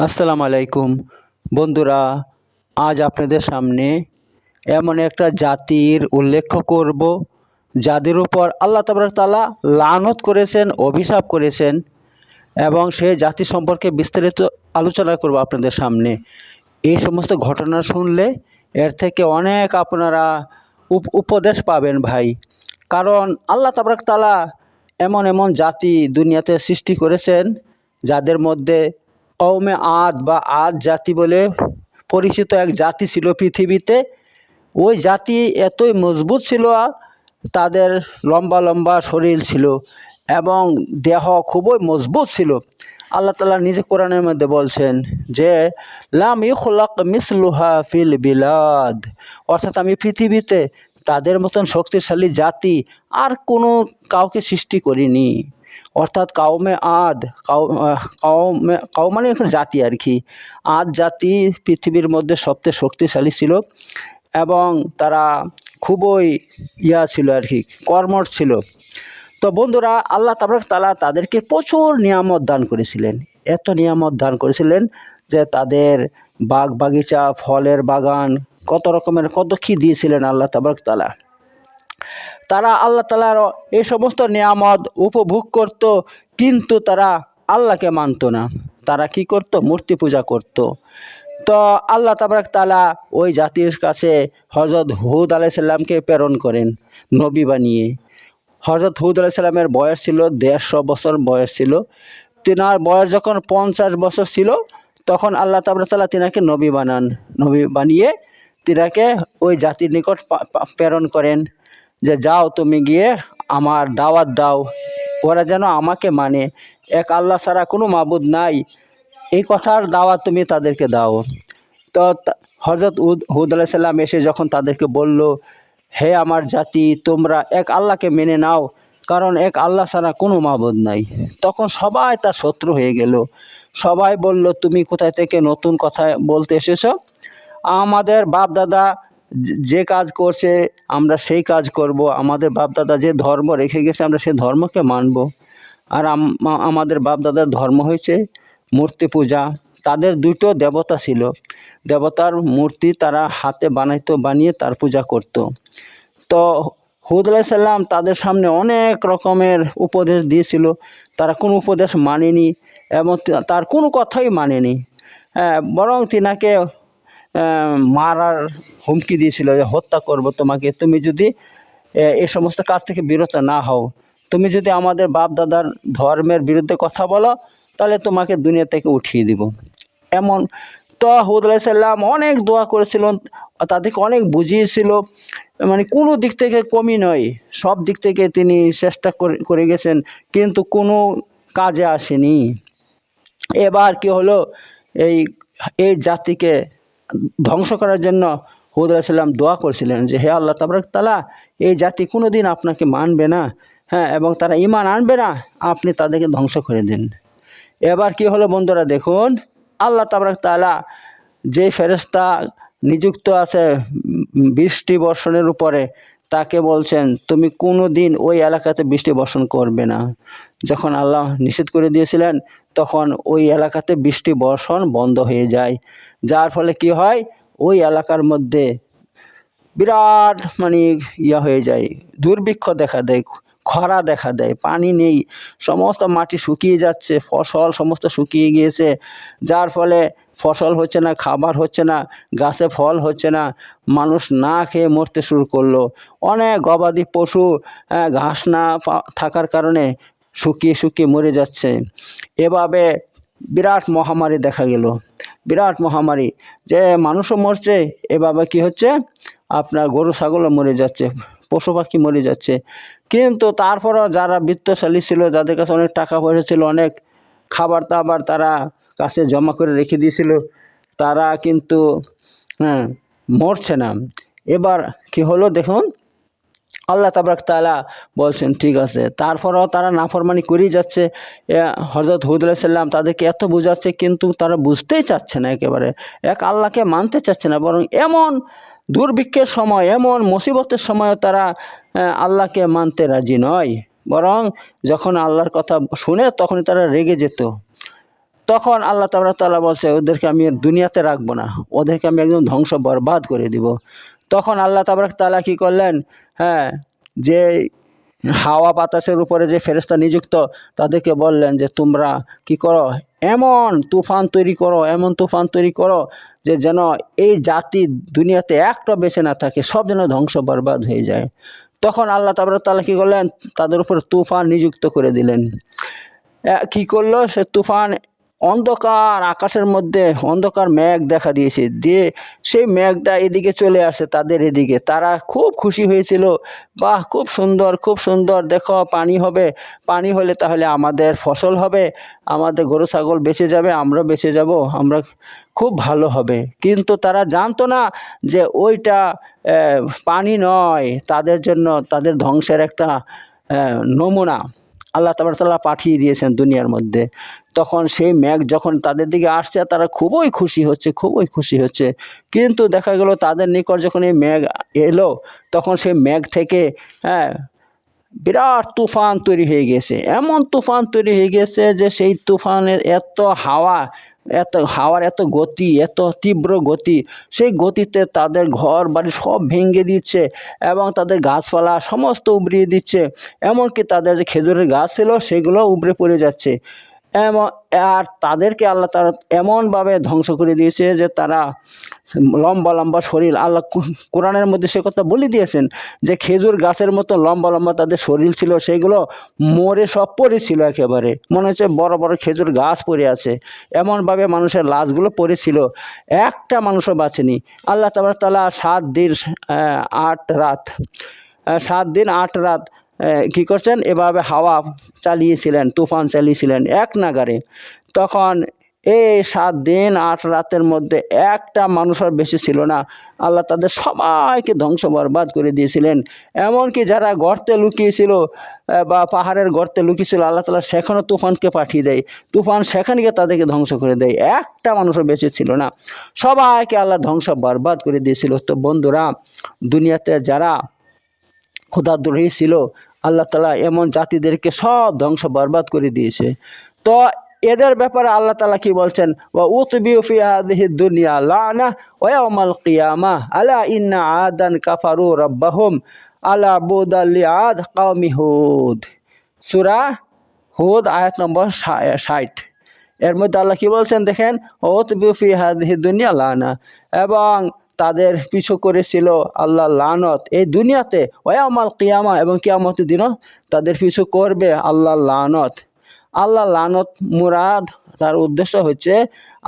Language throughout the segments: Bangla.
আসসালামু আলাইকুম। বন্ধুরা, আজ আপনাদের সামনে এমন একটা জাতির উল্লেখ করব, যাদের উপর আল্লাহ তাআলা লানত করেছেন, অভিশাপ করেছেন এবং সে জাতি সম্পর্কে বিস্তারিত আলোচনা করব আপনাদের সামনে। এই সমস্ত ঘটনা শুনলে এর থেকে অনেক আপনারা উপ- উপদেশ পাবেন ভাই। কারণ আল্লাহ তাবারক তাআলা এমন এমন জাতি দুনিয়াতে সৃষ্টি করেছেন, যাদের মধ্যে কওমে আদ বা আদ জাতি বলে পরিচিত এক জাতি ছিল পৃথিবীতে। ওই জাতি এতই মজবুত ছিল, তাদের লম্বা লম্বা শরীর ছিল এবং দেহ খুবই মজবুত ছিল। আল্লাহ তালা নিজে কোরআনের মধ্যে বলছেন যে, লাম ইখলাক মিসলুহা ফিল বিলাদ। অর্থাৎ আমি পৃথিবীতে তাদের মতন শক্তিশালী জাতি আর কোনো কাউকে সৃষ্টি করিনি। অর্থাৎ কাউমে আদ কাউমে কাউ মানে জাতি আর কি। আদ জাতি পৃথিবীর মধ্যে সবচেয়ে শক্তিশালী ছিল এবং তারা খুবই ইয়া ছিল আর কি, কর্মঠ ছিল। তো বন্ধুরা, আল্লাহ তাবরক তালা তাদেরকে প্রচুর নিয়ামত দান করেছিলেন। এত নিয়ামত দান করেছিলেন যে তাদের বাগ বাগিচা ফলের বাগান, কত রকমের, কত কী দিয়েছিলেন আল্লাহ তাবরক তালা তারা আল্লাহ তালার এই সমস্ত নিয়ামত উপভোগ করত, কিন্তু তারা আল্লাহকে মানতো না। তারা কি করত? মূর্তি পূজা করত। তো আল্লাহ তাবারক তালা ওই জাতির কাছে হজরত হুদ আলাইসাল্লামকে প্রেরণ করেন নবী বানিয়ে। হজরত হুদ আলাইসাল্লামের বয়স ছিল দেড়শো বছর বয়স ছিল। তেনার বয়স যখন পঞ্চাশ বছর ছিল, তখন আল্লাহ তাবরা তাল্লাহ তিনাকে নবী বানান। নবী বানিয়ে তিনাকে ওই জাতির নিকট প্রেরণ করেন। যে যাও তুমি গিয়ে আমার দাওয়াত দাও। ওরা যেন আমাকে মানে। এক আল্লাহ ছাড়া কোনো মাবুদ নাই। এই কথার দাওয়াত তুমি তাদেরকে দাও। তো হজরত উদ হুদ আলাইসাল্লাম এসে যখন তাদেরকে বলল, হে আমার জাতি, তোমরা এক আল্লাহকে মেনে নাও, কারণ এক আল্লাহ ছাড়া কোনো মাবুদ নাই। তখন সবাই তার শত্রু হয়ে গেল। সবাই বলল, তুমি কোথায় থেকে নতুন কথা বলতে এসেছ? আমাদের বাপ দাদা যে- কাজ করছে আমরা সেই কাজ করব। আমাদের বাপ দাদা যে ধর্ম রেখে গেছে আমরা সেই ধর্মকে মানব। আর আমাদের বাপ দাদার ধর্ম হয়েছে মূর্তি পূজা। তাদের দুটো দেবতা ছিল। দেবতার মূর্তি তারা হাতে বানাইতো বানিয়ে তার পূজা করত। তো হুদ সাল্লাম তাদের সামনে অনেক রকমের উপদেশ দিয়েছিল। তারা কোনো উপদেশ মানেনি এবং তার কোনো কথাই মানেনি। হ্যাঁ, বরং তিনাকে মারার হুমকি দিয়েছিল যে হত্যা করব তোমাকে। তুমি যদি এ, সমস্ত কাজ থেকে বিরত না হও তুমি যদি আমাদের বাপ দাদার ধর্মের বিরুদ্ধে কথা বলো তাহলে তোমাকে দুনিয়া থেকে উঠিয়ে দিব। এমন তো হুদ সাল্লাম অনেক দোয়া করেছিলেন তাদেরকে অনেক বুঝিয়েছিল। মানে কোনো দিক থেকে কমই নয় সব দিক থেকে তিনি চেষ্টা করে গেছেন কিন্তু কোনো কাজে আসেনি। এবার কি হলো এই এই জাতিকে ধ্বংস করার জন্য হুদ আলাহিসাল্লাম দোয়া করেছিলেন যে, হে আল্লাহ তাবরাক তালা এই জাতি কোনো দিন আপনাকে মানবে না হ্যাঁ এবং তারা ইমান আনবে না, আপনি তাদেরকে ধ্বংস করে দিন। এবার কি হলো বন্ধুরা, দেখুন, আল্লাহ তাবরাক তালা যে ফেরেস্তা নিযুক্ত আছে বৃষ্টি বর্ষণের উপরে তাকে বলছেন, তুমি কোনো দিন ওই এলাকাতে বৃষ্টি বর্ষণ করবে না। যখন আল্লাহ নিষেধ করে দিয়েছিলেন, তখন ওই এলাকাতে বৃষ্টি বর্ষণ বন্ধ হয়ে যায়। যার ফলে কি হয়? ওই এলাকার মধ্যে বিরাট মানে ইয়া হয়ে যায়, দুর্ভিক্ষ দেখা দেয়। খরা দেখা দেয়, পানি নেই, সমস্ত মাটি শুকিয়ে যাচ্ছে, ফসল সমস্ত শুকিয়ে গিয়েছে, যার ফলে ফসল হচ্ছে না, খাবার হচ্ছে না, গাছে ফল হচ্ছে না, মানুষ না খেয়ে মরতে শুরু করল। অনেক গবাদি পশু ঘাস না থাকার কারণে শুকিয়ে শুকিয়ে মরে যাচ্ছে। এভাবে বিরাট মহামারী দেখা গেল। বিরাট মহামারী। যে মানুষও মরছে, এভাবে কি হচ্ছে? আপনার গরু, ছাগলও মরে যাচ্ছে, পশু পাখি মরে যাচ্ছে। কিন্তু তারপরও যারা বৃত্তশালী ছিল, যাদের কাছে অনেক টাকা পয়সা ছিল, অনেক খাবার দাবার তারা কাছে জমা করে রেখে দিয়েছিল, তারা কিন্তু হ্যাঁ মরছে না। এবার কি হলো দেখুন? আল্লাহ তাবরাক তালা বলছেন, ঠিক আছে। তারপরও তারা নাফরমানি করেই যাচ্ছে। হজরত হুদ সাল্লাম তাদেরকে এত বোঝাচ্ছে, কিন্তু তারা বুঝতেই চাচ্ছে না একেবারে। এক আল্লাহকে মানতে চাচ্ছে না, বরং এমন দুর্ভিক্ষের সময়, এমন মুসিবতের সময়ও তারা আল্লাহকে মানতে রাজি নয়। বরং যখন আল্লাহর কথা শুনে তখনই তারা রেগে যেত। তখন আল্লাহ তাবরা তাআলা বলছে, ওদেরকে আমি দুনিয়াতে রাখব না। ওদেরকে আমি একদম ধ্বংস বরবাদ করে দিব। তখন আল্লাহ তাবরাক তালা কি করলেন? হ্যাঁ যে হাওয়া বাতাসের উপরে যে ফেরেস্তা নিযুক্ত, তাদেরকে বললেন যে, তোমরা কি করো? এমন তুফান তৈরি করো, এমন তুফান তৈরি করো যে যেন এই জাতি দুনিয়াতে একটা বেঁচে না থাকে, সব যেন ধ্বংস বরবাদ হয়ে যায়। তখন আল্লাহ তাবর তালা কী করলেন? তাদের উপর তুফান নিযুক্ত করে দিলেন। কি করল? সে তুফান অন্ধকার আকাশের মধ্যে অন্ধকার মেঘ দেখা দিয়েছে। দিয়ে সেই মেঘটা এদিকে চলে আসে তাদের এদিকে। তারা খুব খুশি হয়েছিল, বাহ, খুব সুন্দর খুব সুন্দর, দেখো, পানি হবে। পানি হলে তাহলে আমাদের ফসল হবে। আমাদের গরু, ছাগল বেঁচে যাবে আমরা বেঁচে যাব, আমরা খুব ভালো হবে। কিন্তু তারা জানতো না যে ওইটা পানি নয়, তাদের জন্য, তাদের ধ্বংসের একটা নমুনা। আল্লাহ তাবারতাল্লাহ পাঠিয়ে দিয়েছেন দুনিয়ার মধ্যে। তখন সেই মেঘ যখন তাদের দিকে আসছে, তারা খুবই খুশি হচ্ছে, খুবই খুশি হচ্ছে। কিন্তু দেখা গেল তাদের নিকট যখন এই মেঘ এলো, তখন সেই মেঘ থেকে হ্যাঁ বিরাট তুফান তৈরি হয়ে গেছে। এমন তুফান তৈরি হয়ে গেছে যে সেই তুফানের এত হাওয়া এত হাওয়ার, এত গতি, এত তীব্র গতি, সেই গতিতে তাদের ঘর বাড়ি সব ভেঙে দিচ্ছে এবং তাদের গাছপালা সমস্ত উবড়িয়ে দিচ্ছে। এমনকি তাদের যে খেজুরের গাছ ছিল সেগুলো উবড়ে পড়ে যাচ্ছে। এমন আর তাদেরকে আল্লাহ তারা এমনভাবে ধ্বংস করে দিয়েছে যে তারা লম্বা লম্বা শরীর। আল্লাহ কোরআনের মধ্যে সে কথা বলে দিয়েছেন যে, খেজুর গাছের মতো লম্বা লম্বা তাদের শরীর ছিল, সেগুলো মরে সব পড়েছিল একেবারে। মনে হচ্ছে বড় বড় খেজুর গাছ পড়ে আছে। এমনভাবে মানুষের লাশগুলো পড়েছিল একটা মানুষও বাঁচেনি। আল্লাহ তাবার তালা সাত দিন আট রাত সাত দিন, আট রাত কি করছেন? এভাবে হাওয়া চালিয়েছিলেন, তুফান চালিয়েছিলেন এক নাগারে। তখন এই সাত দিন, আট রাতের মধ্যে একটা মানুষ আর বেশি ছিল না। আল্লাহ তাদের সবাইকে ধ্বংস বরবাদ করে দিয়েছিলেন। এমনকি যারা গর্তে লুকিয়েছিল বা পাহাড়ের গর্তে লুকিয়েছিল, আল্লাহ তালা সেখানেও তুফানকে পাঠিয়ে দেয়। তুফান সেখানে গিয়ে তাদেরকে ধ্বংস করে দেয়। একটা মানুষও বেঁচে ছিল না। সবাইকে আল্লাহ ধ্বংস বরবাদ করে দিয়েছিল। তো বন্ধুরা, দুনিয়াতে যারা ক্ষুধাদ্রোহী ছিল, আল্লাহ তালা এমন জাতিদেরকে সব ধ্বংস বরবাদ করে দিয়েছে। তো এদের ব্যাপারে আল্লাহ তালা কি বলছেন? দুনিয়া আলা কাফারু রাব্বাহুম, আলা কওমি হুদ। সূরা হুদ, আয়াত নম্বর ষাট। এর মধ্যে আল্লাহ কি বলছেন দেখেন? দুনিয়া লানা, এবং তাদের পিছু করেছিল আল্লাহ লানত এই দুনিয়াতে। ওয়ামাল কিয়ামা, এবং কিয়ামতের দিনও তাদের পিছু করবে আল্লাহ লানত। আল্লাহ লানত মুরাদ তার উদ্দেশ্য হচ্ছে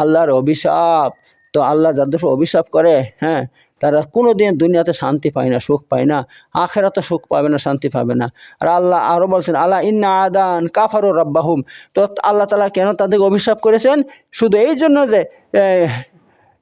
আল্লাহর অভিশাপ। তো আল্লাহ যাদের অভিশাপ করে হ্যাঁ তারা কোনো দিন দুনিয়াতে শান্তি পায় না, সুখ পায় না আখেরা তো সুখ পাবে না, শান্তি পাবে না। আর আল্লাহ আরও বলছেন আল্লাহ ইন্না আদান কাফারু রব্বাহুম। তো আল্লাহ তালা কেন তাদেরকে অভিশাপ করেছেন? শুধু এই জন্য যে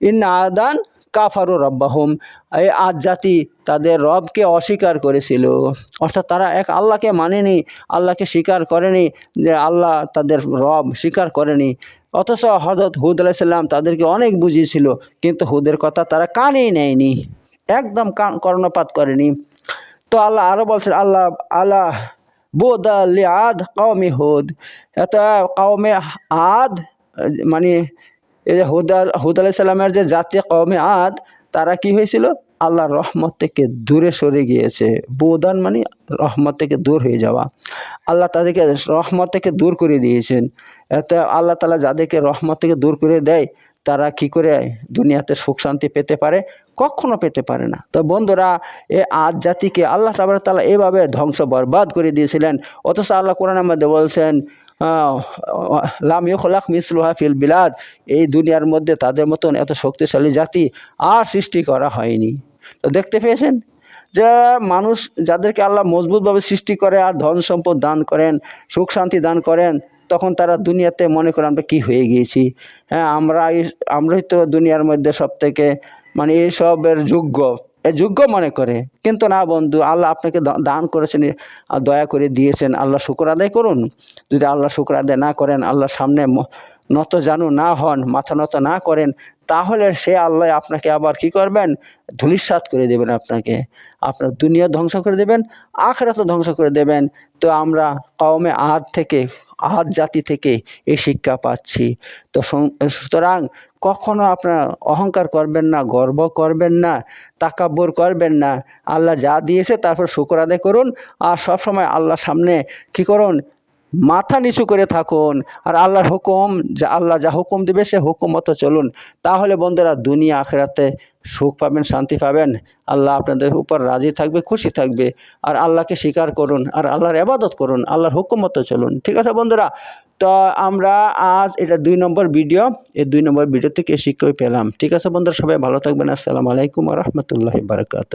এ, ইন্না আদান কাফারু রব্বাহুম। এই আজ জাতি তাদের রবকে অস্বীকার করেছিল। অর্থাৎ তারা এক আল্লাহকে মানেনি আল্লাহকে স্বীকার করেনি যে আল্লাহ তাদের রব স্বীকার করেনি। অথচ হজরত হুদ আলাইসাল্লাম তাদেরকে অনেক বুঝিয়েছিল কিন্তু হুদের কথা তারা কানেই নেয়নি একদম কান কর্ণপাত করেনি। তো আল্লাহ আরও বলছেন আল্লাহ আল্লাহ বোদা আদ কওমে হুদ। এত কওমে আদ মানে এই যে হুদা হুদ আলাই সাল্লামের যে জাতি কওমে আদ, তারা কি হয়েছিল? আল্লাহর রহমত থেকে দূরে সরে গিয়েছে। বোদান মানে রহমত থেকে দূর হয়ে যাওয়া। আল্লাহ তাদেরকে রহমত থেকে দূর করে দিয়েছেন। এত আল্লাহ তালা যাদেরকে রহমত থেকে দূর করে দেয়, তারা কি করে দুনিয়াতে সুখ শান্তি পেতে পারে? কখনো পেতে পারে না। তো বন্ধুরা, এ আজ জাতিকে আল্লাহ তাবার তালা এভাবে ধ্বংস বরবাদ করে দিয়েছিলেন। অথচ আল্লাহ কোরআনের মধ্যে বলছেন লাম ইউখলাক মিসলুহা ফিল বিলাদ। এই দুনিয়ার মধ্যে তাদের মতন এত শক্তিশালী জাতি আর সৃষ্টি করা হয়নি। তো দেখতে পেয়েছেন যে মানুষ যাদেরকে আল্লাহ মজবুতভাবে সৃষ্টি করে আর ধন সম্পদ দান করেন, সুখ শান্তি দান করেন, তখন তারা দুনিয়াতে মনে করে আমরা কী হয়ে গিয়েছি। হ্যাঁ আমরা আমরাই তো দুনিয়ার মধ্যে সব থেকে মানে এইসবের যোগ্য। যোগ্য মনে করে। কিন্তু না বন্ধু, আল্লাহ আপনাকে দান করেছেন দয়া করে দিয়েছেন। আল্লাহ শুক্র আদায় করুন। যদি আল্লাহ শুক্র আদায় না করেন, আল্লাহর সামনে নত জানু না হন, মাথা নত না করেন, তাহলে সে আল্লাহ আপনাকে আবার কি করবেন? ধুলিস্বাত করে দেবেন আপনাকে। আপনার দুনিয়া ধ্বংস করে দেবেন, আখরাতও ধ্বংস করে দেবেন। তো আমরা কওমে আদ থেকে আদ জাতি থেকে এই শিক্ষা পাচ্ছি। তো সুতরাং কখনো আপনার অহংকার করবেন না, গর্ব করবেন না, তাকাব্বর করবেন না। আল্লাহ যা দিয়েছে তারপর শুকর আদায় করুন। আর সবসময় আল্লাহর সামনে কি করুন? মাথা নিচু করে থাকুন। আর আল্লাহর হুকুম, যা আল্লাহ যা হুকুম দিবে সে হুকুম মতো চলুন। তাহলে বন্ধুরা দুনিয়া আখেরাতে সুখ পাবেন, শান্তি পাবেন। আল্লাহ আপনাদের উপর রাজি থাকবে, খুশি থাকবে। আর আল্লাহকে স্বীকার করুন। আর আল্লাহর আবাদত করুন, আল্লাহর হুকুম মতো চলুন। ঠিক আছে বন্ধুরা? তো আমরা আজ এটা দুই নম্বর ভিডিও, এই দুই নম্বর ভিডিও থেকে শিক্ষাই পেলাম। ঠিক আছে বন্ধুরা, সবাই ভালো থাকবেন। আসসালামু আলাইকুম রহমতুল্লাহ বারকাত